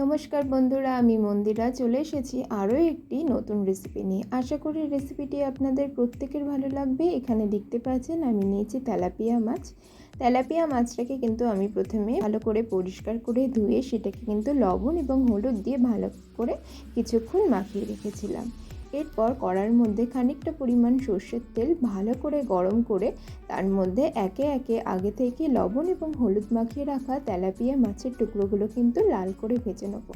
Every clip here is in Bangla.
নমস্কার বন্ধুরা, আমি মন্দিরা। চলে এসেছি আরও একটি নতুন রেসিপি নিয়ে। আশা করি রেসিপিটি আপনাদের প্রত্যেকের ভালো লাগবে। এখানে দেখতে পাচ্ছেন, আমি নিয়েছি তেলাপিয়া মাছ। তেলাপিয়া মাছটাকে কিন্তু আমি প্রথমে ভালো করে পরিষ্কার করে ধুয়ে, সেটাকে কিন্তু লবণ এবং হলুদ দিয়ে ভালো করে কিছুক্ষণ মাখিয়ে রেখেছিলাম। এরপর কড়ার মধ্যে খানিকটা পরিমাণ সর্ষের তেল ভালো করে গরম করে তার মধ্যে একে একে আগে থেকে লবণ এবং হলুদ মাখিয়ে রাখা তেলাপিয়া মাছের টুকরোগুলো কিন্তু লাল করে ভেজে নেব।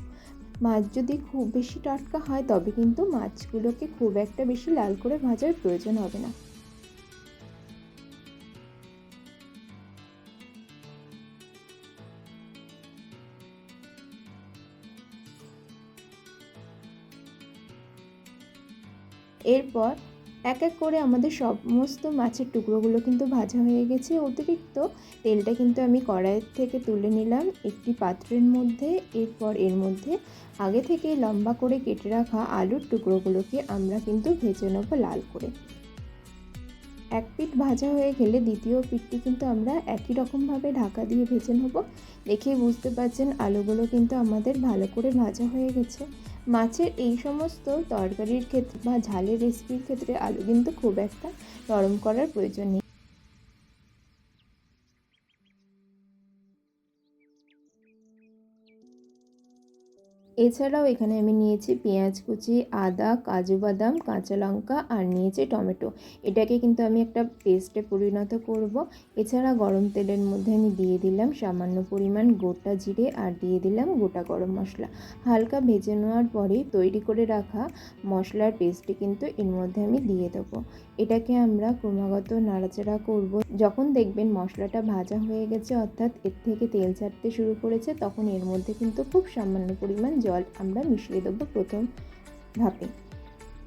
মাছ যদি খুব বেশি টাটকা হয় তবে কিন্তু মাছগুলোকে খুব একটা বেশি লাল করে ভাজার প্রয়োজন হবে না। এরপর এক এক করে আমাদের সমস্ত মাছের টুকরোগুলো কিন্তু ভাজা হয়ে গেছে। অতিরিক্ত তেলটা কিন্তু আমি কড়াইয়ের থেকে তুলে নিলাম একটি পাত্রের মধ্যে। এরপর এর মধ্যে আগে থেকে লম্বা করে কেটে রাখা আলুর টুকরোগুলোকে আমরা কিন্তু ভেজে নেব লাল করে। এক পিঠ ভাজা হয়ে গেলে দ্বিতীয় পিঠটি কিন্তু আমরা একই রকমভাবে ঢাকা দিয়ে ভেজে নেব। দেখেই বুঝতে পারছেন, আলুগুলো কিন্তু আমাদের ভালো করে ভাজা হয়ে গেছে। মাছের এই সমস্ত তরকারির ক্ষেত্রে বা ঝালের রেসিপির ক্ষেত্রে আলু কিন্তু খুব একটা নরম করার প্রয়োজন নেই। এছাড়াও এখানে আমি নিয়েছি পেঁয়াজ কুচি, আদা, কাজু বাদাম, কাঁচা লঙ্কা আর নিয়েছি টমেটো। এটাকে কিন্তু আমি একটা পেস্টে পরিণত করব। এছাড়া গরম তেলের মধ্যে আমি দিয়ে দিলাম সামান্য পরিমাণ গোটা জিরে আর দিয়ে দিলাম গোটা গরম মশলা। হালকা ভেজে নেওয়ার পরেই তৈরি করে রাখা মশলার পেস্টটি কিন্তু এর মধ্যে আমি দিয়ে দেবো। এটাকে আমরা ক্রমাগত নাড়াচাড়া করব। যখন দেখবেন মশলাটা ভাজা হয়ে গেছে, অর্থাৎ এর থেকে তেল ছাড়তে শুরু করেছে, তখন এর মধ্যে কিন্তু খুব সামান্য পরিমাণ জল আমরা মিশিয়ে দেবো প্রথম ধাপে।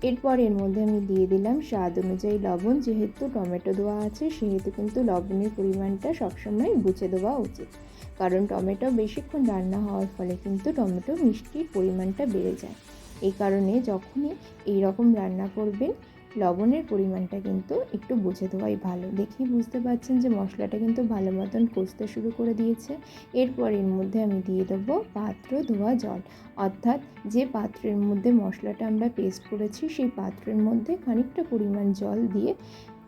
এরপর এর মধ্যে আমি দিয়ে দিলাম স্বাদ অনুযায়ী লবণ, যেহেতু টমেটো দেওয়া আছে, সেহেতু কিন্তু লবণের পরিমাণটা সবসময় বুঝে দেওয়া উচিত। কারণ টমেটো বেশিক্ষণ রান্না হওয়ার ফলে কিন্তু টমেটো মিষ্টির পরিমাণটা বেড়ে যায়। এই কারণে যখনই এই রকম রান্না করবেন লবণের পরিমাণটা কিন্তু একটু বুঝে দেওয়াই ভালো। দেখি বুঝতে পারছেন যে মশলাটা কিন্তু ভালো মতন কষতে শুরু করে দিয়েছে। এরপর এর মধ্যে আমি দিয়ে দেবো পাত্র ধোয়া জল। অর্থাৎ যে পাত্রের মধ্যে মশলাটা আমরা পেস্ট করেছি, সেই পাত্রের মধ্যে খানিকটা পরিমাণ জল দিয়ে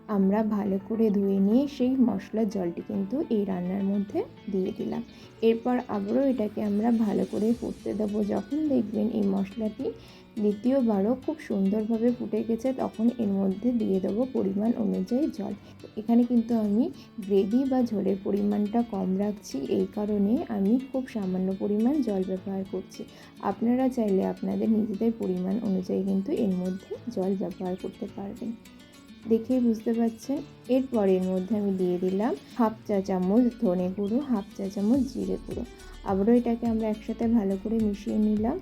আমরা ভালো করে ধুয়ে নিয়ে সেই মশলার জলটি কিন্তু এই রান্নার মধ্যে দিয়ে দিলাম। এরপর আবারও এটাকে আমরা ভালো করে ফুটতে দেবো। যখন দেখবেন এই মশলাটি দ্বিতীয়বারও খুব সুন্দরভাবে ফুটে গেছে, তখন এর মধ্যে দিয়ে দেবো পরিমাণ অনুযায়ী জল। এখানে কিন্তু আমি গ্রেভি বা ঝোলের পরিমাণটা কম রাখছি, এই কারণে আমি খুব সামান্য পরিমাণ জল ব্যবহার করছি। আপনারা চাইলে আপনাদের নিজেদের পরিমাণ অনুযায়ী কিন্তু এর মধ্যে জল ব্যবহার করতে পারবেন। দেখেই বুঝতে পারছেন? এরপর এর মধ্যে আমি দিয়ে দিলাম হাফ চা চামচ ধনে গুঁড়ো, হাফ চা চামচ জিরে গুঁড়ো। আবারও এটাকে আমরা একসাথে ভালো করে মিশিয়ে নিলাম।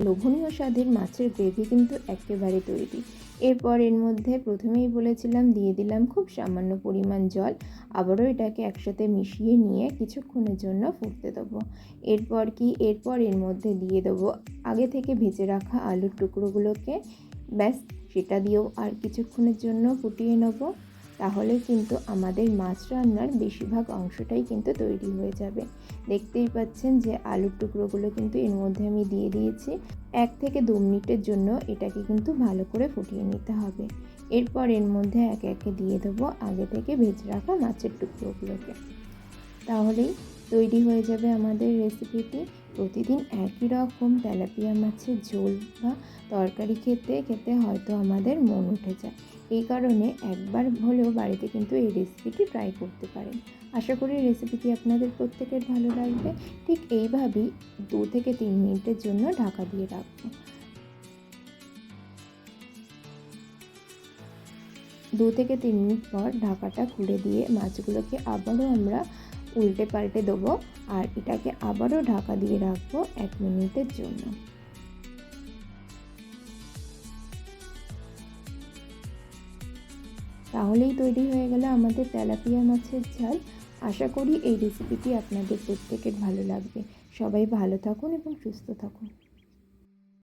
লোভনীয় স্বাদের মাছের গ্রেভি কিন্তু একেবারে তৈরি। এরপর এর মধ্যে প্রথমেই বলেছিলাম, দিয়ে দিলাম খুব সামান্য পরিমাণ জল। আবারও এটাকে একসাথে মিশিয়ে নিয়ে কিছুক্ষণের জন্য ফুটতে দেবো। এরপর কি? এরপর এর মধ্যে দিয়ে দেবো আগে থেকে ভেজে রাখা আলুর টুকরোগুলোকে। ব্যাস, সেটা দিয়েও আর কিছুক্ষণের জন্য ফুটিয়ে নেব। তাহলে কিন্তু আমাদের মাছ রান্নার বেশিরভাগ অংশটাই কিন্তু তৈরি হয়ে যাবে। দেখতেই পাচ্ছেন যে আলুর টুকরোগুলো কিন্তু এর মধ্যে আমি দিয়ে দিয়েছি। এক থেকে দু মিনিটের জন্য এটাকে কিন্তু ভালো করে ফুটিয়ে নিতে হবে। এরপর এর মধ্যে একে একে দিয়ে দেবো আগে থেকে ভেজে রাখা মাছের টুকরোগুলোকে। তাহলেই তৈরি হয়ে যাবে আমাদের রেসিপিটি প্রতিদিন একই রকম তেলাপিয়া মাছের ঝোল বা তরকারি খেতে খেতে হয়তো আমাদের মন উঠে যায়। এই কারণে একবার হলেও বাড়িতে কিন্তু এই রেসিপিটি ট্রাই করতে পারেন। আশা করি রেসিপিটি আপনাদের প্রত্যেকের ভালো লাগবে। ঠিক এইভাবেই দু থেকে তিন মিনিটের জন্য ঢাকা দিয়ে রাখব। দু থেকে তিন মিনিট পর ঢাকাটা খুলে দিয়ে মাছগুলোকে আবারও আমরা উল্টে পাল্টে দেবো আর এটাকে আবারও ঢাকা দিয়ে রাখব এক মিনিটের জন্য। তাহলেই তৈরি হয়ে গেল আমাদের তেলাপিয়া মাছের ঝাল। আশা করি এই রেসিপিটি আপনাদের প্রত্যেকের ভালো লাগবে। সবাই ভালো থাকুন এবং সুস্থ থাকুন।